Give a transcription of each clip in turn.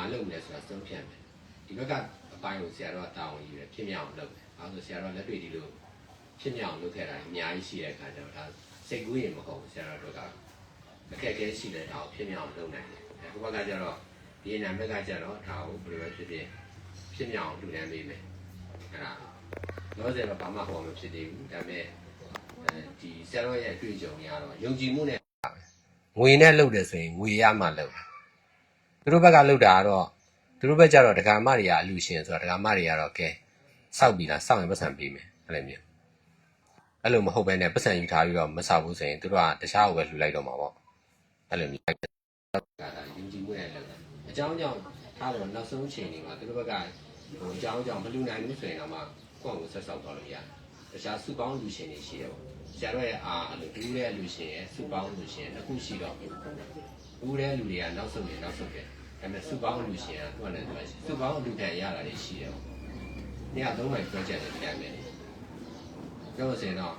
မှာလုပ်နေဆိုတာသုံးဖြတ်မယ်ဒီဘက်ကအပိုင်းကိုဆရာတော်ကတာဝန်ယူတယ်ဖြစ်မြောက်အောင်လုပ်တယ်အဲဒါဆိုဆရာတော်လက်တွေ့ဒီလိုဖြစ်မြောက်အောင်လုပ်ခဲ့တာအများကြီးရှိတဲ့အခါကျတော့ဒါစိတ်ကူးရင်မဟုတ်ဘူးဆရာတော်တို့ကအခက်အခဲရှိတဲ့ဒါကိုဖြစ်မြောက်အောင်လုပ်နိုင်တယ်အခုဘက်ကကျတော့ဒီနာမည်ကကျတော့ဒါကိုဘယ်လိုပဲဖြစ်ဖြစ်ဖြစ်မြောက်အောင်လုပ်နိုင်ပေးမယ်အဲ့ဒါတော့ဆရာတော်ဘာမှဟောမဖြစ်သေးဘူးဒါပေမဲ့အဲဒီဆရာတော်ရဲ့အတွေ့အကြုံကြီးကတော့ယုံကြည်မှုနဲ့ငွေနဲ့လုပ်တယ်ဆိုရင်ငွေရမှလုပ်တယ်သူ တို့ဘက်ကလှုပ်တာကတော့သူတို့ဘက်ကျတော့ဒကာမတွေကအလူရှင်ဆိုတော့ဒကာမတွေကတော့ကဲစောက်ပြီလားစောက်ရင်ပတ်စံပေးမယ်အဲ့လိုမျိုးအဲ့လိုမဟုတ်ဘဲနဲ့ပတ်စံယူထားပြီးတော့မစောက်ဘူးဆိုရင်သူတို့ကတခြားကိုပဲလှူလိုက်တော့မှာပေါ့အဲ့လိုမျိုးကဒါယဉ်ကျေးမှုနဲ့လှုပ်တာအကြောင်းကြောင့်ထားတော့နောက်ဆုံးချိန်တွေမှာသူတို့ဘက်ကဟိုအကြောင်းကြောင့်မလှူနိုင်ဘူးဆိုရင်တော့မှကိုယ့်ကိုဆက်ဆောက်သွားလို့ရတယ်တခြားစုပေါင်းလူရှင်တွေရှိတယ်ပေါ့ဆရာတို့ရဲ့အာအဲ့လိုဒူးတဲ့လူရှင်ရဲ့စုပေါင်းလူရှင်တစ်ခုရှိတော့ဘူးတဲ့လူတွေကနောက်ဆုံးနေနောက်ဆုံးတယ် ဒါပေမဲ့စုပေါင်းလူရှင်ကသူကလည်းသူကစုပေါင်းလူခံရတာတွေရှိတယ်ပေါ့။နေ့ကသုံးမိုင် project တွေပြန်မယ်။ပြောလို့ဆိုရင်တော့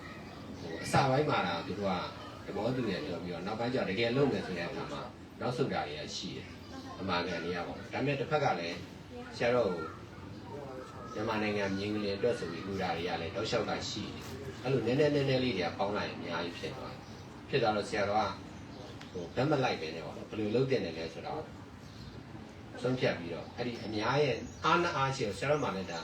ဟိုအစပိုင်းမှာတော့သူတို့ကသဘောတူတယ်ပြောပြီးတော့နောက်ပိုင်းကျတော့တကယ်လုပ်မယ်ဆိုတဲ့အခါမှာနောက်ဆုတ်တာတွေကရှိတယ်။အမှန်ကန်နေရပါဘူး။ဒါပေမဲ့တစ်ဖက်ကလည်းဆရာတော်ကိုမြန်မာနိုင်ငံမြင်းကလေးအတွက်ဆိုပြီးလူတာတွေကလည်းတောက်လျှောက်ကရှိတယ်။အဲ့လိုနည်းနည်းနည်းနည်းလေးတွေကပေါင်းလိုက်ရင်အများကြီးဖြစ်သွားတယ်။ဖြစ်သွားတော့ဆရာတော်ကဟိုဗတ်မလိုက်ပဲねပေါ့နော်ဘယ်လိုလုပ်တင်တယ်လဲဆိုတော့ ဆုံးဖြတ်ပြီးတော့အဲ့ဒီအများရဲ့အာနာအားရှိတော့ဆရာတော်မှလည်းဒါ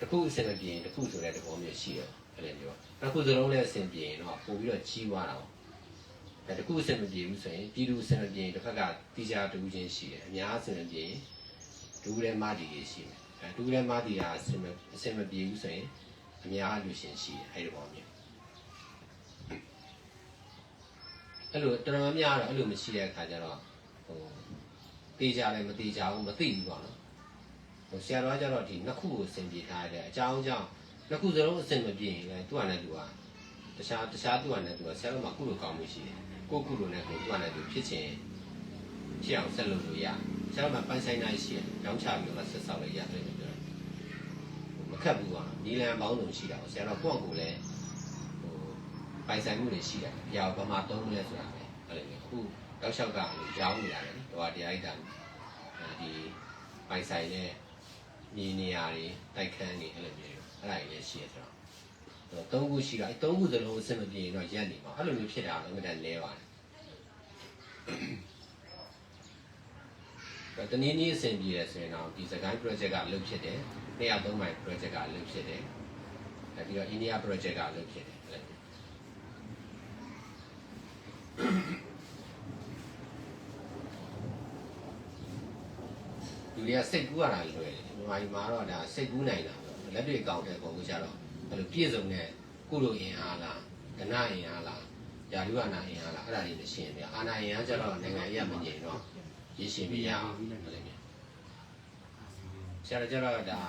တစ်ခုအဆင်မပြေရင်တစ်ခုဆိုတဲ့သဘောမျိုးရှိတယ်အဲ့လိုမျိုးတစ်ခုစလုံးလည်းအဆင်ပြေရင်တော့ပို့ပြီးတော့ကြီးသွားတာပေါ့အဲ့တစ်ခုအဆင်မပြေဘူးဆိုရင်ပြည်သူအဆင်မပြေရင်တစ်ဖက်ကတီချာတူချင်းရှိတယ်အများအဆင်မပြေရင်ဒူးရဲမတီတွေရှိမယ်အဲဒူးရဲမတီကအဆင်မအဆင်မပြေဘူးဆိုရင်အများလူရှင်ရှိတယ်အဲ့ဒီဘောမျိုးအဲ့လိုတော်တော်များများတော့အဲ့လိုမရှိတဲ့အခါကျတော့ဟို တေးကြလည်းမတေးကြဘူးမသိဘူးပေါ့နော်ဟိုဆရာတော်ကကျတော့ဒီနှစ်ခုကိုအစဉ်ပြေထားတယ်အကြောင်းကြောင့်နှစ်ခုစလုံးအစဉ်မပြေရင်လည်းသူ့အနေနဲ့သူကတခြားတခြားသူ့အနေနဲ့သူကဆရာတော်မှာကုလိုကောင်းမှုရှိတယ်ကိုယ့်ကုလိုနဲ့ကိုသူ့အနေနဲ့သူဖြစ်ချင်းဖြစ်အောင်ဆက်လုပ်လို့ရဆရာတော်မှာပန်းဆိုင်နိုင်ရှိတယ်ရောင်းချပြီးတော့ဆက်ဆောက်လို့ရတယ်လို့ပြောတယ်မခက်ဘူးပေါ့နော်နီလန်ပေါင်းစုံရှိတာပေါ့ဆရာတော်ကိုယ့်အကူလည်းဟိုပိုင်ဆိုင်မှုတွေရှိတယ်ဘယ်ဟာဘာမှသုံးမလဲဆိုတာပဲအဲ့လိုမျိုးအခု တောက်လျှောက်ကရောင်းနေရတယ်တော့တရားဣဒ္ဓဒီပိုင်ဆိုင်နဲ့ညီနေရာတွေတိုက်ခန်းတွေအဲ့လိုမျိုးအဲ့ဒါတွေလည်းရှိရဆိုတော့သုံးခုရှိတာအဲသုံးခုစလုံးအဆင်မပြေရင်တော့ရက်နေမှာအဲ့လိုမျိုးဖြစ်တာလည်းငါတည်းလဲပါတယ်တနည်းနည်းအဆင်ပြေရဆိုရင်တော့ဒီစကိုင်း project ကလုပ်ဖြစ်တယ်။နေရာသုံးမိုင် project ကလုပ်ဖြစ်တယ်။အဲပြီးတော့ India project ကလုပ်ဖြစ်တယ်အဲ့လိုလူ တွေကစိတ်ကူးရတာလွယ်တယ်။ဒီမှာဒီမှာတော့ဒါစိတ်ကူးနိုင်တာပေါ့။လက်တွေကောင်းတဲ့ပုံကိုကြတော့အဲ့လိုပြည့်စုံတဲ့ကုလိုအင်အားလား၊ကဏအင်အားလား၊ယာရုဝနာအင်အားလားအဲ့ဒါတွေလည်းရှင်းပြ။အာနာအင်အားကြတော့နိုင်ငံရေးမငြိမ်တော့ရည်ရှင်ပြရအောင်အဲ့လိုမျိုး။ဆရာကြတော့ဒါ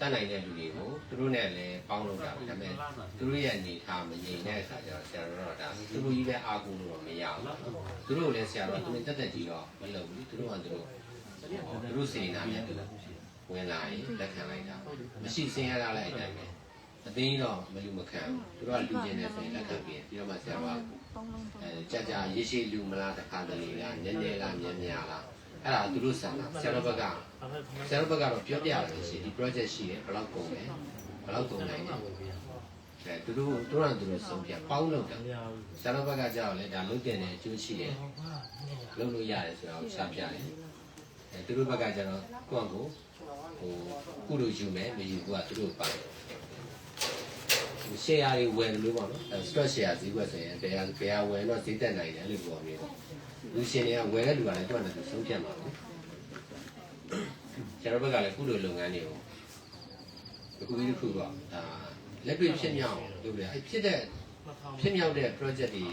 တတ်နိုင်တဲ့လူတွေကိုသူတို့နဲ့လည်းပေါင်းလို့တာဒါပေမဲ့သူတို့ရဲ့အနေထားမငြိမ်တဲ့အခါကျတော့ဆရာတို့တော့ဒါသူတို့ကြီးပဲအားကိုးလို့တော့မရဘူး။သူတို့လည်းဆရာတော်သူတို့တက်တက်ကြီးတော့မလုပ်ဘူး။သူတို့ကသူတို့ သူတို့စေနာနဲ့သူဝင်လာရင်လက်ခံလိုက်တာမရှိစင်ရတာလည်းအတိုင်းပဲအသိတော့မလူမခံဘူးသူတို့ကလူကျင်နေဆိုရင်လက်ခံပြီးပြီးတော့မှဆရာတော်ကအဲကြကြရေရှိလူမလားတစ်ခါတလေလားနည်းနည်းလားများများလားအဲ့ဒါသူတို့ဆန္ဒဆရာတော်ဘက်ကဆရာတော်ဘက်ကတော့ပြောပြရတယ်ရှိဒီ project ရှိတယ်ဘယ်လောက်ကုန်လဲဘယ်လောက်ကုန်နိုင်လဲအဲသူတို့သူတို့ကသူတို့ဆုံးပြပေါင်းလို့တာဆရာတော်ဘက်ကကြောက်လဲဒါလုတ်တင်တဲ့အကျိုးရှိတယ်လုပ်လို့ရတယ်ဆိုတော့ရှာပြတယ်အဲ သူတို့ဘက်ကကျတော့ကိုယ့်အကိုဟိုကုလို့ယူမယ်မယူဘူးကသူတို့ပါတယ်ရှယ်ယာတွေဝယ်လို့ပေါ့နော်အဲ stock share ဈေးကွက်ဆိုရင်ဘယ်ဟာဘယ်ဟာဝယ်တော့ဈေးတက်နိုင်တယ်လို့ပြောမျိုးလူရှင်တွေကဝယ်တဲ့လူကလည်းသူ့အနေနဲ့ဆုံးဖြတ်မှာပေါ့ကျွန်တော်ဘက်ကလည်းကုလိုလုပ်ငန်းတွေကိုအခုဒီတစ်ခုတော့ဒါလက်တွေ့ဖြစ်မြောက်လုပ်တယ်အဲဖြစ်တဲ့ဖြစ်မြောက်တဲ့ project တွေ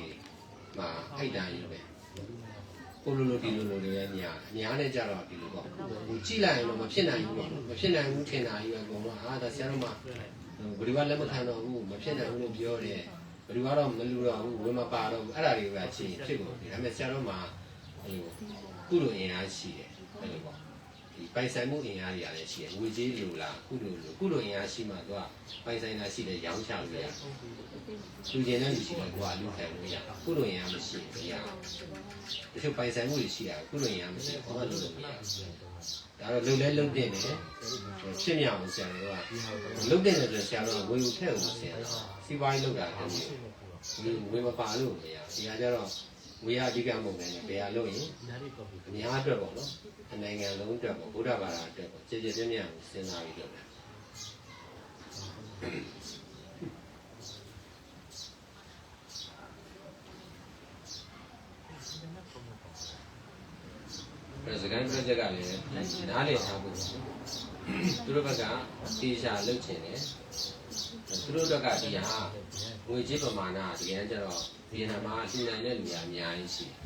မှာအဲ့တိုင်းယူပဲ ကိုလိုလိုဒီလိုလိုတွေလည်းညာညာနဲ့ကြတော့ဒီလိုပေါ့ဟိုကြည့်လိုက်ရင်တော့မဖြစ်နိုင်ဘူးပေါ့နော်မဖြစ်နိုင်ဘူးထင်တာကြီးပဲအကုန်လုံးအာဒါဆရာတို့မှဘယ်သူကလက်မခံတော့ဘူးမဖြစ်နိုင်ဘူးလို့ပြောတယ်ဘယ်သူကတော့မလူတော့ဘူးဝင်မပါတော့ဘူးအဲ့ဒါတွေကချင်းဖြစ်ကုန်ပြီဒါပေမဲ့ဆရာတော်မှာအဲ့လိုကုလိုအင်အားရှိတယ်အဲ့လိုပေါ့ ဒီပပိုင်ဆိုင်မှုအင်အားတွေကလည်းရှိတယ်ငွေကြေးလိုလားကုလိုလိုကုလိုအင်အားရှိမှသူကပိုင်ဆိုင်တာရှိတယ်ရောင်းချလို့ရတယ်လူကျင်တဲ့လူရှိတယ်ကိုကလူခံလို့ရကုလိုအင်အားမရှိဘူးရတချို့ပိုင်ဆိုင်မှုတွေရှိတာကုလိုအင်အားမရှိဘူးဘာမှလုပ်လို့မရဘူးဒါတော့လုံလဲလုံတဲ့နေဖြစ်မြောင်ဆရာတော်ကလုံတဲ့နေဆိုဆရာတော်ကဝေကိုထည့်ဖို့ဆရာတော်စီးပွားရေးလုပ်တာတည်းဒီဝေမပါလို့မရဒီဟာကျတော့ဝေရအဓိကမဟုတ်ဘူးဘယ်ဟာလို့ရင်အများအတွက်ပေါ့နော်အ နိုင်ငံလုံးအတွက်ပေါ့ဗုဒ္ဓဘာသာအတွက်ပေါ့ကြည်ကြည်ပြည့်ပြည့်ကိုစဉ်းစားပြီးလုပ်တယ်အဲစကန် project ကလည်းနားလည်ထားဖို့သူတို့ဘက်ကတေချာလုပ်ချင်တယ်သူတို့ဘက်ကဒီဟာငွေကြေးပမာဏတကယ်ကျတော့ဗီယက်နမ်မှာရှင်းနိုင်တဲ့လူများအများကြီးရှိတယ်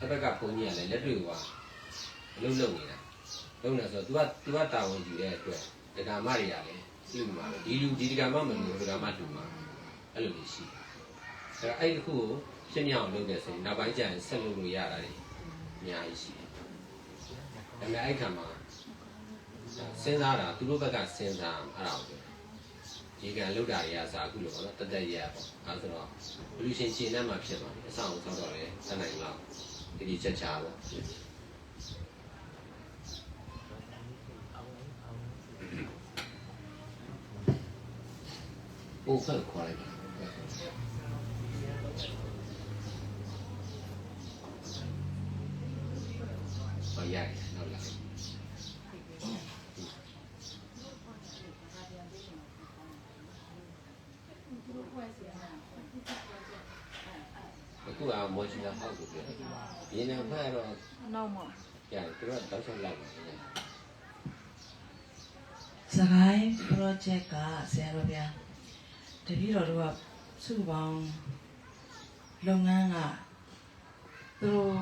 အဘက်ကဘုန်းကြီးကလည်းလက်တွေ့က အလုပ်လုပ်နေတာလုပ်နေဆိုတော့ तू က तू ကတာဝန်ယူတဲ့အတွက်ဒကာမတွေကလည်းပြုမှာပဲဒီလူဒီဒကာမမလို့ဒကာမတူမှာအဲ့လိုကြီးရှိတယ်အဲ့တော့အဲ့ဒီတစ်ခုကိုရှင်းပြအောင်လုပ်တဲ့ဆိုရင်နောက်ပိုင်းကျရင်ဆက်လုပ်လို့ရတာတွေအများကြီးရှိတယ်ဒါပေမဲ့အဲ့ခါမှာစဉ်းစားတာသူတို့ဘက်ကစဉ်းစားအဲ့ဒါကိုဒီကံလောက်တာတွေကစာအခုလို့ပေါ့နော်တသက်ရပေါ့အဲဆိုတော့ဘလူရှင်ရှင်နဲ့မှဖြစ်မှာအဆောင်ဆောက်တော့လေတတ်နိုင်လောက်ဒီဒီချက်ချာပေါ့ ပို့ဖက်ခေါ်လိုက်ပါဟောရတယ်ဟုတ်လားအခုကမောချင်တာဟောက်ကိုပြောရင်းနေဖက်တော့နောက်မှရတယ်သူတို့တော့ဆက်လိုက်ပါစကိုင်း project ကဆရာတော်ဗျာ တပည့်တော်တို့ကစုပေါင်းလုပ်ငန်းကသူတို့